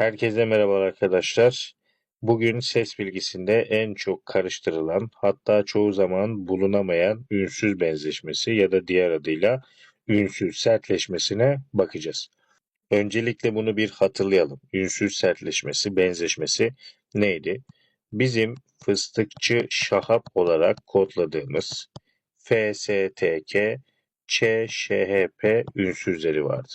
Herkese merhaba arkadaşlar. Bugün ses bilgisinde en çok karıştırılan hatta çoğu zaman bulunamayan ünsüz benzeşmesi ya da diğer adıyla ünsüz sertleşmesine bakacağız. Öncelikle bunu bir hatırlayalım. Ünsüz sertleşmesi, benzeşmesi neydi? Bizim fıstıkçı şahap olarak kodladığımız FSTK, ÇŞHP ünsüzleri vardı.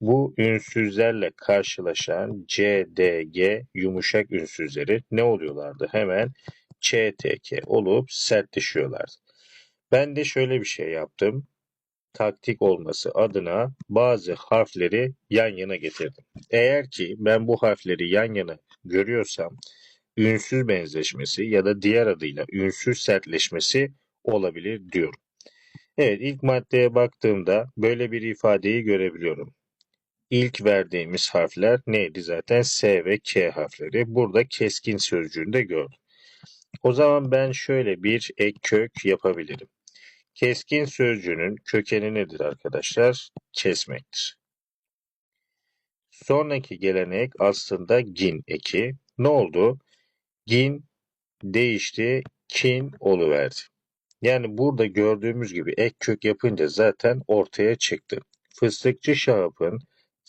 Bu ünsüzlerle karşılaşan C, D, G yumuşak ünsüzleri ne oluyorlardı? Hemen ÇTK olup sertleşiyorlardı. Ben de şöyle bir şey yaptım. Taktik olması adına bazı harfleri yan yana getirdim. Eğer ki ben bu harfleri yan yana görüyorsam ünsüz benzeşmesi ya da diğer adıyla ünsüz sertleşmesi olabilir diyorum. Evet ilk maddeye baktığımda böyle bir ifadeyi görebiliyorum. İlk verdiğimiz harfler neydi zaten? S ve K harfleri. Burada keskin sözcüğünde gördüm. O zaman ben şöyle bir ek kök yapabilirim. Keskin sözcüğünün kökeni nedir arkadaşlar? Kesmektir. Sonraki gelen ek aslında gin eki. Ne oldu? Gin değişti, kin oluverdi. Yani burada gördüğümüz gibi ek kök yapınca zaten ortaya çıktı. Fıstıkçı şahapın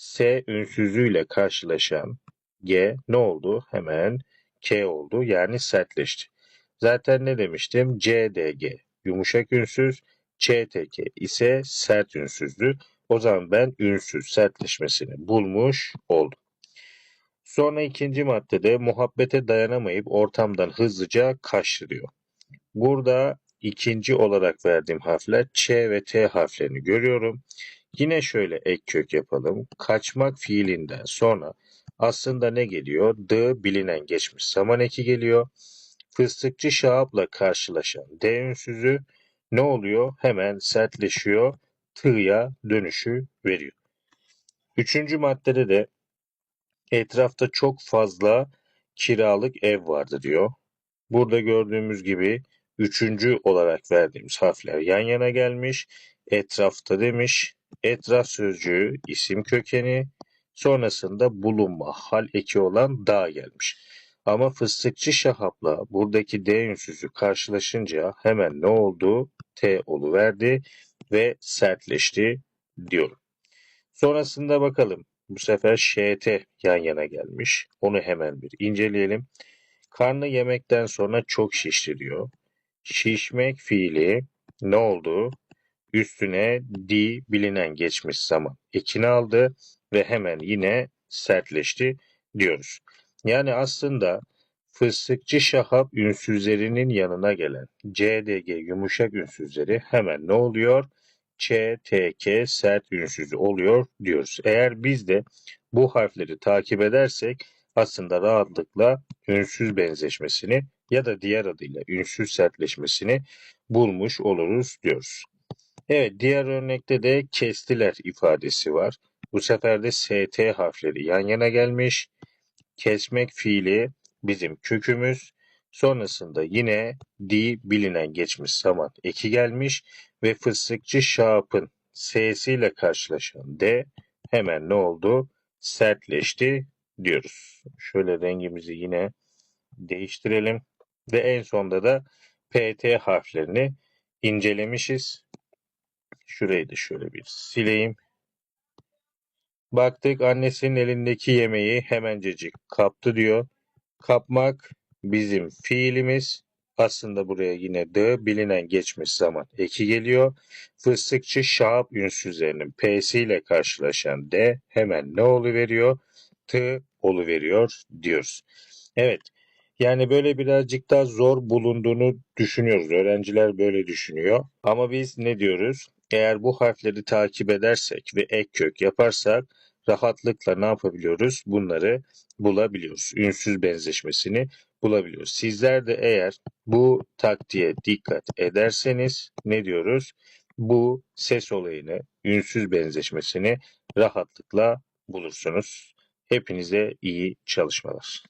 S ünsüzüyle karşılaşan G ne oldu? Hemen K oldu. Yani sertleşti. Zaten ne demiştim? CDG yumuşak ünsüz, ÇTK ise sert ünsüzdü. O zaman ben ünsüz sertleşmesini bulmuş oldum. Sonra ikinci maddede muhabbete dayanamayıp ortamdan hızlıca kaçtırıyor. Burada ikinci olarak verdiğim harfler Ç ve T harflerini görüyorum. Yine şöyle ek kök yapalım. Kaçmak fiilinden sonra aslında ne geliyor? D bilinen geçmiş zaman eki geliyor. Fıstıkçı şahapla karşılaşan D ünsüzü ne oluyor? Hemen sertleşiyor. T'ya dönüşü veriyor. Üçüncü maddede de etrafta çok fazla kiralık ev vardı diyor. Burada gördüğümüz gibi üçüncü olarak verdiğimiz harfler yan yana gelmiş. Etrafta demiş. Etraf sözcüğü isim kökeni. Sonrasında bulunma hal eki olan da gelmiş. Ama fıstıkçı şahapla buradaki D ünsüzü karşılaşınca hemen ne oldu? T oluverdi ve sertleşti diyorum. Sonrasında bakalım. Bu sefer ŞT yan yana gelmiş. Onu hemen bir inceleyelim. Karnı yemekten sonra çok şişti diyor. Şişmek fiili ne oldu? Üstüne di bilinen geçmiş zaman ekini aldı ve hemen yine sertleşti diyoruz. Yani aslında fıstıkçı şahap ünsüzlerinin yanına gelen CDG yumuşak ünsüzleri hemen ne oluyor? ÇTK sert ünsüzü oluyor diyoruz. Eğer biz de bu harfleri takip edersek aslında rahatlıkla ünsüz benzeşmesini ya da diğer adıyla ünsüz sertleşmesini bulmuş oluruz diyoruz. Evet diğer örnekte de kestiler ifadesi var. Bu sefer de ST harfleri yan yana gelmiş. Kesmek fiili bizim kökümüz. Sonrasında yine di bilinen geçmiş zaman eki gelmiş ve fıstıkçı şapın s'siyle karşılaşan d hemen ne oldu? Sertleşti diyoruz. Şöyle rengimizi yine değiştirelim ve en sonda da pt harflerini incelemişiz. Şurayı da şöyle bir sileyim. Baktık annesinin elindeki yemeği hemencecik kaptı diyor. Kapmak bizim fiilimiz. Aslında buraya yine d bilinen geçmiş zaman eki geliyor. Fıstıkçı şahap ünsüzlerinin p'si ile karşılaşan d hemen ne oluveriyor? T oluveriyor diyoruz. Evet. Yani böyle birazcık daha zor bulunduğunu düşünüyoruz. Öğrenciler böyle düşünüyor. Ama biz ne diyoruz? Eğer bu harfleri takip edersek ve ek kök yaparsak rahatlıkla ne yapabiliyoruz? Bunları bulabiliyoruz. Ünsüz benzeşmesini bulabiliyoruz. Sizler de eğer bu taktiğe dikkat ederseniz ne diyoruz? Bu ses olayını, ünsüz benzeşmesini rahatlıkla bulursunuz. Hepinize iyi çalışmalar.